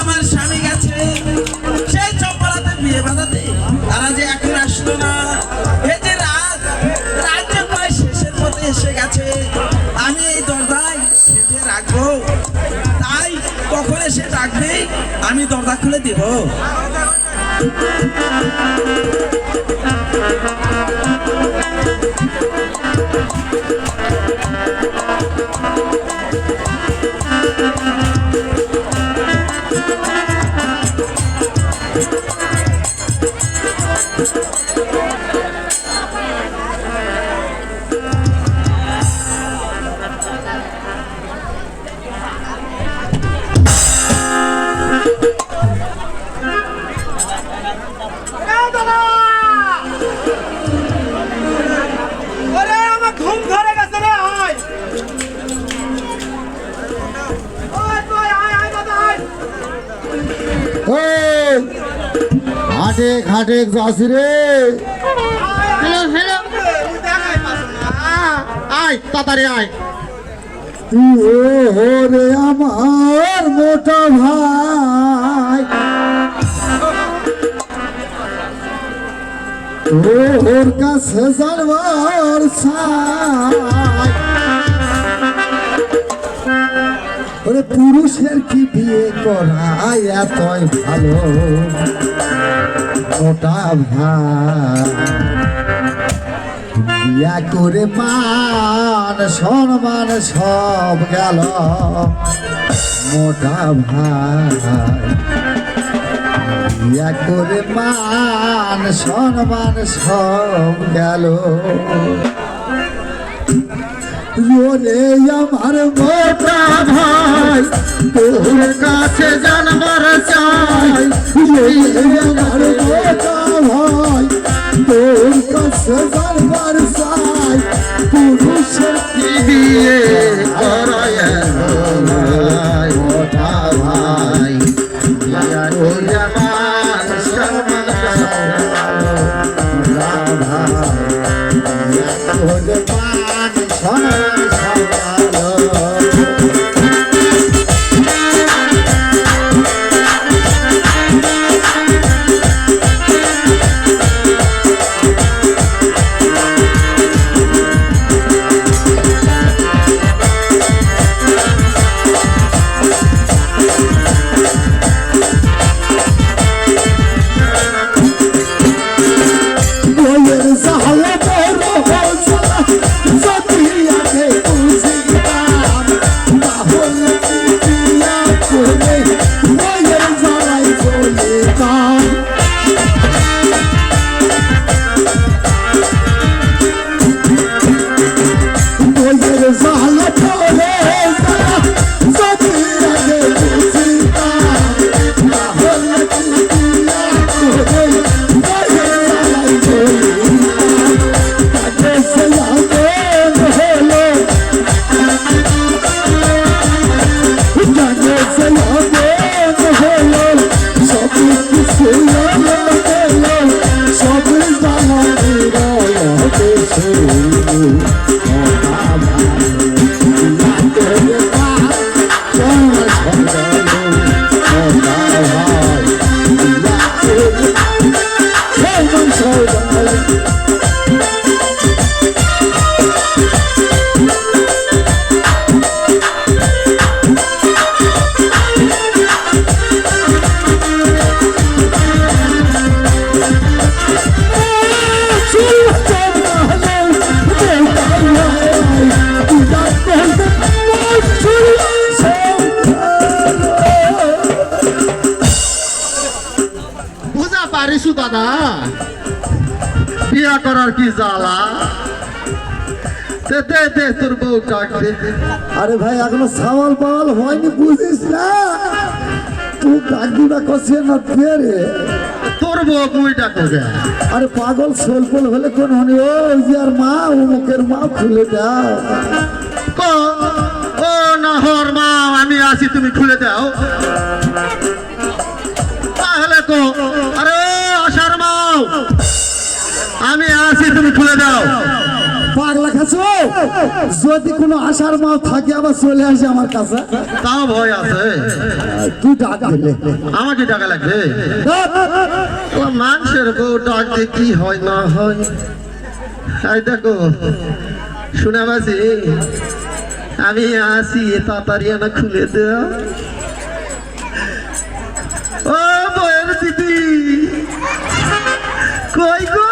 আমার স্বামী গেছে, সেই চম্পালাতে বিয়ে বাঁধাতে। তারা যে এখন আসলো না। এই শেষের পথে এসে গেছে। আমি এই দরজায় সেজে রাখব। তাই কখন এসে ডাকবে, আমি দরজা খুলে দিব। ঘাটে ঘাটে যাচ্ছি রে। হ্যালো হ্যালো আয় তাড়াতাড়ি আয়। ও হো রে আমার মোটা ভাই। ওর কাছে জানবার চাই ওরে পুরুষের কি বিয়ে করা এতই ভালো? ভাই। বিয়া করে মান সম্মান সব গেল। মোটা ভাই। বিয়া করে মান সম্মান সব গেল। ওরে আমার মোটা ভাই। চাই ওরে আমার মোটা ভাই দাদা বিয়া করার কি জ্বালা? দে দে দে তোর বউ ডাক দে। আরে ভাই এখনও সামাল পাওয়াল হয়নি বুঝিস না? তুই ডাক দিবা কষে না রে তোর বউ মুই ডাকো আরে পাগল সোলপল হলে কোন হনি? ও যে মা অমুকের মা খুলে দাও। ও না হর মা আমি আসি তুমি খুলে দাও। তাহলে কো তুমি খুলে দাও। পাগলা খাচ্ছ? যদি কোনো আশার মাল থাকে আবার চলে আসে আমার কাছে। তাও ভয় আছে। তুই ডাক দিলে আমাকে টাকা লাগবে? মানুষের বউ ডাক দিয়ে কি হয় না হয়? এই দেখো শুনে বাসি আমি আসি তাড়াতাড়ি না খুলে দেও। ও বয়ের দিদি কই গো?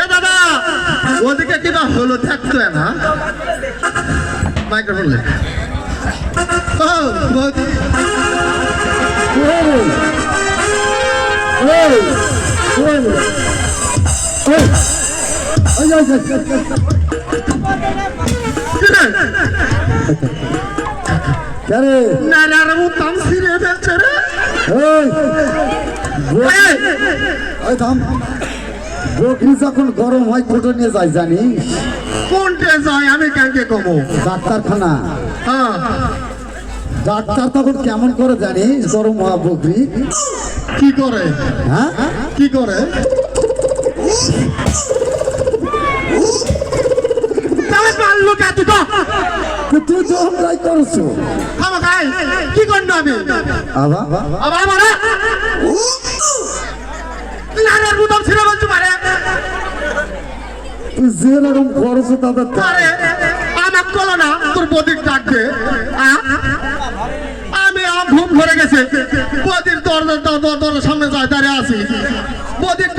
এ দাদা ওদিকে কিবা হলো? থাকতো না মাইক্রোফোন লে ও বৌদি। না রে? তাম সিরে ফেলছে রে। বকরি- যখন গরম হয় কোটো নিয়ে যায় জানিস? কোনটে যায় আমি কাকে কমো? ডাক্তারখানা। হ্যাঁ। ডাক্তার তখন কেমন করে জানিস গরম হওয়া বকরি? কি করে? হ্যাঁ? কি করে? তুই তো আমরাই করছ। কি আমি? আবার? আবার তুই যেরকম করছ তাদের আরে আমার কলো না তোর ডাকবে আমি আম ঘুম ধরে গেছে। বদির দরজা দরজা দরজার সামনে যায় দাঁড়িয়ে আছি। বদির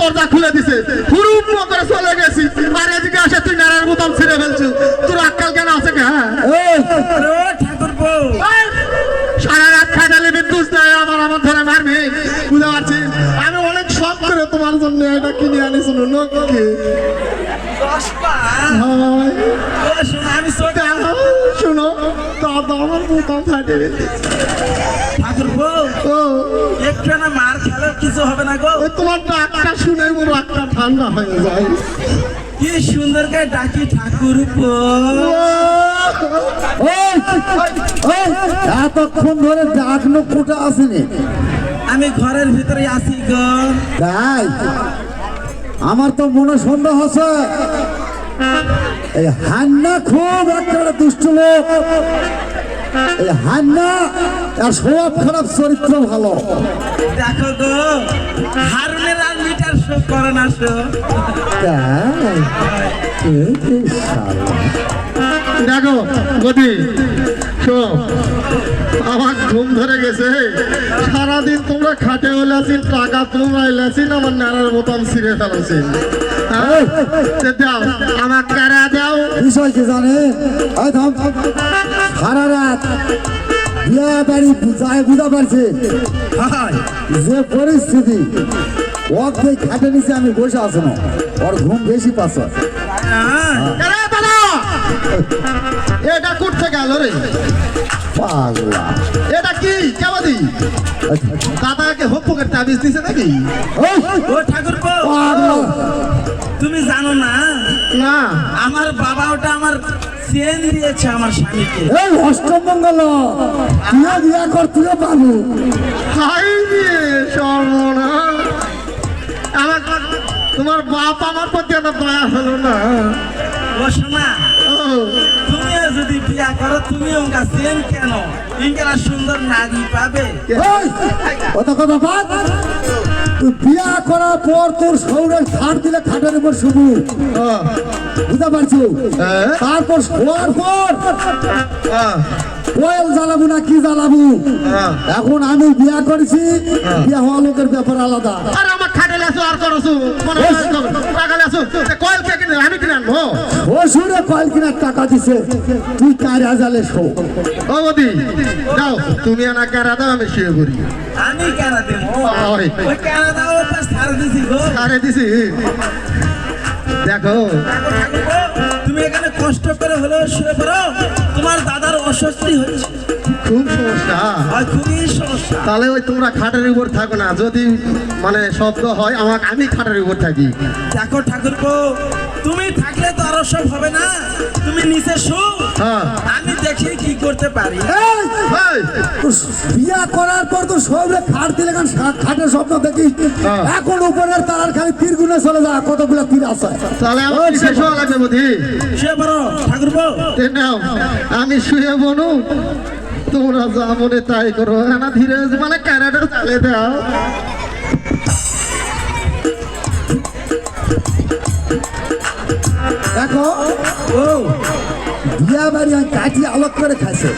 দরজা খুলে দিছে। হুরুপ চলে গেছি। আর এদিকে আসে তুই নারায়ণ বোতাম ছিঁড়ে ফেলছো তোর আক্কাল কেন আছে কে হ্যাঁ? শুনো দাদা আমার ফাটে একটু না মার খেলে কিছু হবে না গো তোমার ডাকটা শুনে মোর একটা ঠান্ডা হয়ে যায় কি সুন্দর করে ডাকি ঠাকুর বউ ওই, ওই, এতক্ষণ ধরে ডাকনো কোটা আসেনি। আমি ঘরের ভিতরে আছি গো। তাই? আমার তো মনে সন্দেহ আছে। এই হান্না খুব একটা দুষ্ট লোক। এই হান্না আর স্বভাব খারাপ চরিত্র ভালো। দেখো গো হারুনের আর মিটার শো করে না। দেখো গতি। আমার ঘুম ধরে গেছে। সারাদিন তোমরা খাটে হলেছিন টাকা তোমরা আমার নানার বোতাম ছিঁড়ে হ্যাঁ? দাও। আমার কারা দাও। বিষয় কি জানে? এই থাম। সারা রাত বিয়ে বাড়ি বুঝা পারছে। যে পরিস্থিতি। ওকে খাটে নিচে আমি বসে আছি না। ওর ঘুম বেশি পাচ্ছ। হ্যাঁ। এটা করতে গেল রে। পাগলা। এটা কি? কেমদি দাদাকে হপ্পকের তাবিজ দিছে নাকি? ও ঠাকুর তুমি জানো না? না। আমার বাবা ওটা আমার চেন দিয়েছে আমার স্বামীকে। এই অষ্টমঙ্গল তুইও বিয়া কর তুইও পাবো হাই রে সর্বনাশ আমার তোমার বাপ আমার প্রতি এত দয়া হলো না। ও শোনা তুমিও যদি বিয়া করো তুমি কেন? ইঙ্কারা সুন্দর নারী পাবে। কথা কথা বাদ বিয়া করার পর তোর শরীরের খাট দিলে খাটের উপর বুঝতে পারছ? হ্যাঁ। তারপর শোয়ার পর কোয়েল জ্বালাবো না কি জ্বালাবো? হ্যাঁ। এখন আমি বিয়া করেছি বিয়া হওয়া লোকের ব্যাপার আলাদা। আর করছ মনে টাকা লেসো কয়েল কে কিনে? আমি কিনে আনব। ও শুনে কয়েল কিনার টাকা দিছে। তুই কার আজালে শো ও বদি যাও। তুমি আনা কারা দাও আমি শুয়ে পড়ি। আমি কেন দেবো? ওই। ওই দাও ওটা সারা দিছি গো। আরে দিছি। দেখো। তুমি এখানে কষ্ট করে হলেও শুয়ে পড়ো। তোমার দাদার অস্বস্তি হচ্ছে খুব সমস্যা। খুবই সমস্যা। তাহলে ওই তোমরা খাটের উপর থাকো না। যদি মানে শব্দ হয় আমাকে আমি খাটের উপর থাকি। দেখো ঠাকুর বউ তুমি থাকলে তো আরও সব হবে না। তুমি নিচে শো। হ্যাঁ। আমি দেখি কি করতে পারি। এই, এই, তো বিয়া করার পর তো সবে খাট দিলে কারণ খাটের স্বপ্ন দেখি? হ্যাঁ। এখন উপরের তারার খালি তীর গুনে চলে যা কতগুলো তীর আছে? তাহলে আমার কিসে শোয়া লাগবে বুঝি? সে বড় ঠাকুর বউ আমি শুয়ে বনু। তোমরা যা মনে তাই করো। না ধীরে মানে ক্যারেটার চালে দাও। দেখো ও বিয়া বাড়ি আমি কাটি আলোক করে খাইছে।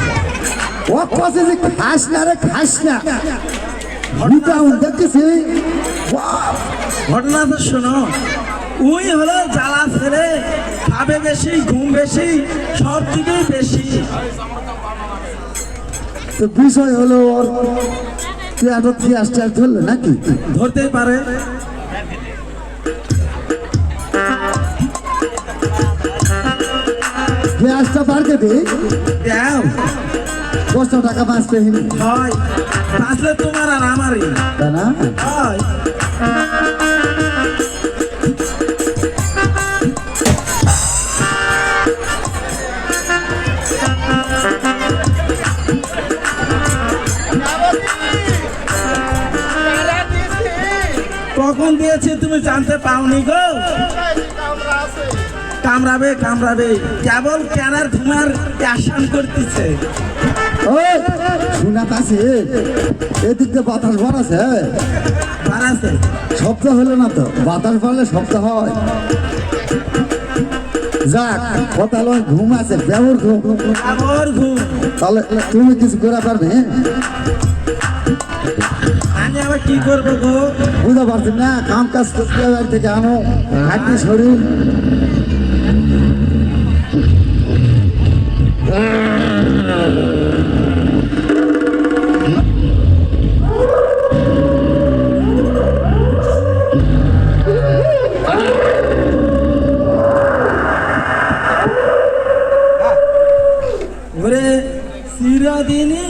ও কছে যে খাস না রে খাস না। দেখতেছি। ঘটনা তো শোনো উই হলো জ্বালা ছেলে খাবে বেশি ঘুম বেশি সব দিকেই বেশি। তো বিষয় হলো ওর পেয়ারত পেঁয়াজ টেয়াজ ধরলে নাকি? ধরতেই পারে। দাও। দশটা টাকা বাঁচতে হিনি হয়। বাঁচলে তোমার আর আমারই। তাই না? হয়। কখন দিয়েছি তুমি জানতে পাওনি গো। কামড়াবে কামড়াবে। কেবল কেনার ঘুমার অ্যাকশন করতেছে। শোনা পাশে এদিক দিয়ে বাতাস বাড়াছে বাড়াছে। শব্দ হলো না তো বাতাস বাড়লে শব্দ হয়। যাক কথা লয় ঘুম আছে ব্যবহার ঘুম। তাহলে তুমি কিছু করে পারবে আবার কি করব গো বুঝতে পারছি না কাম কাজ করতে বাড়ি থেকে আনো হাঁটি শরীর ওরে চিরদিনী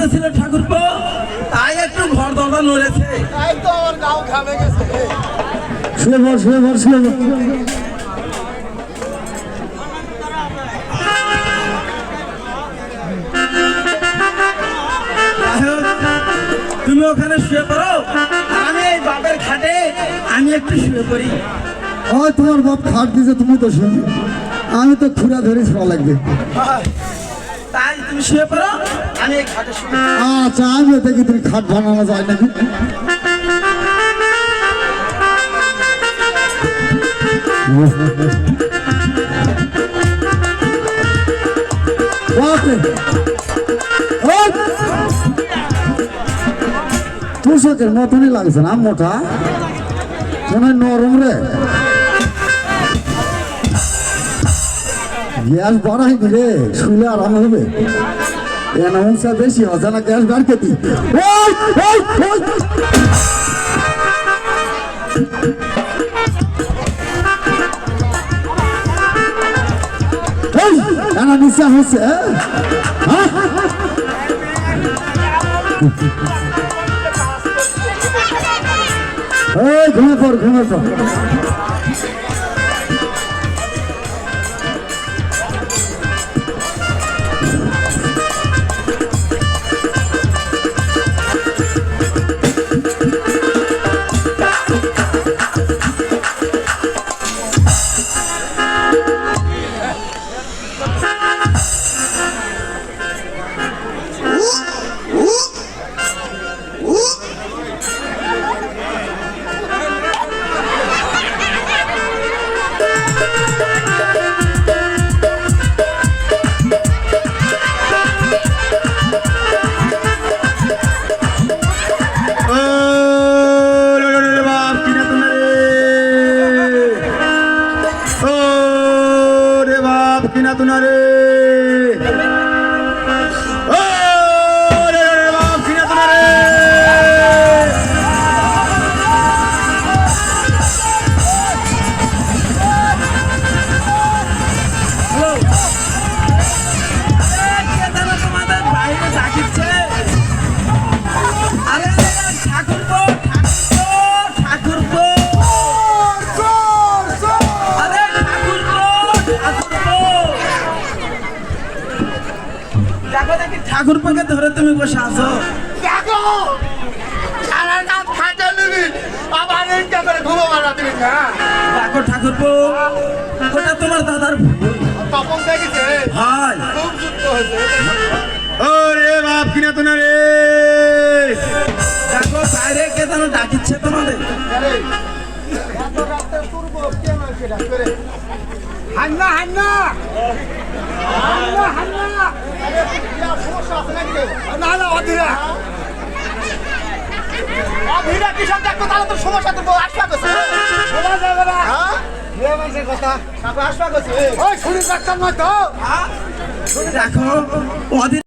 ঝড় উঠেছিল ঠাকুর তাই একটু ঘর দরজা নড়েছে। তাই তো আমার গাও গেছে। তুমি ওখানে শুয়ে পড়ো। আমি এই বাপের খাটে আমি একটু শুয়ে পড়ি। ওই তোমার বাপ খাট দিছে তুমি তো শুনি আমি তো খুঁড়া ধরে শোয়া লাগবে। তাই তুমি শুয়ে পড়ো। আচ্ছা আমিও দেখি তুমি খাট বানানো যায় নাকি! তুষকের মতনই লাগছে না, মোটা? মনে হয় নরম রে। গ্যাস বাড়াইনি রে শুলে আরাম হবে। বেশি হচ্ছে না গ্যাস বার খেতি ওই ওই ওই! এই এনা নিশা হচ্ছে হ্যাঁ? এই ঘুমে পড় ঘুমে পড়। তুনা ঠাকুর পাকে ধরে তুমি বসে আছো। দেখো সারা রাত খাটে নিবি আবার করে ঘুমো মারা দিবি না। দেখো ঠাকুর ওটা তোমার দাদার ভুল। তপন দেখেছে? হয় খুব যুদ্ধ হয়েছে। ও রে বাপ কিনা তুনা রে দেখো বাইরে কে যেন ডাকিচ্ছে তোমাদের। Hannah Hannah! Hannah Hannah? না না অধীরা। অধীরা কিসব দেখো তাহলে তো সমস্যা তো আসবা গেছে বলা যাবে না। হ্যাঁ? মেয়ে মানুষের কথা। তারপর আসবা গেছে ওই শুনি ডাক্তার নয় তো? দেখো ওদের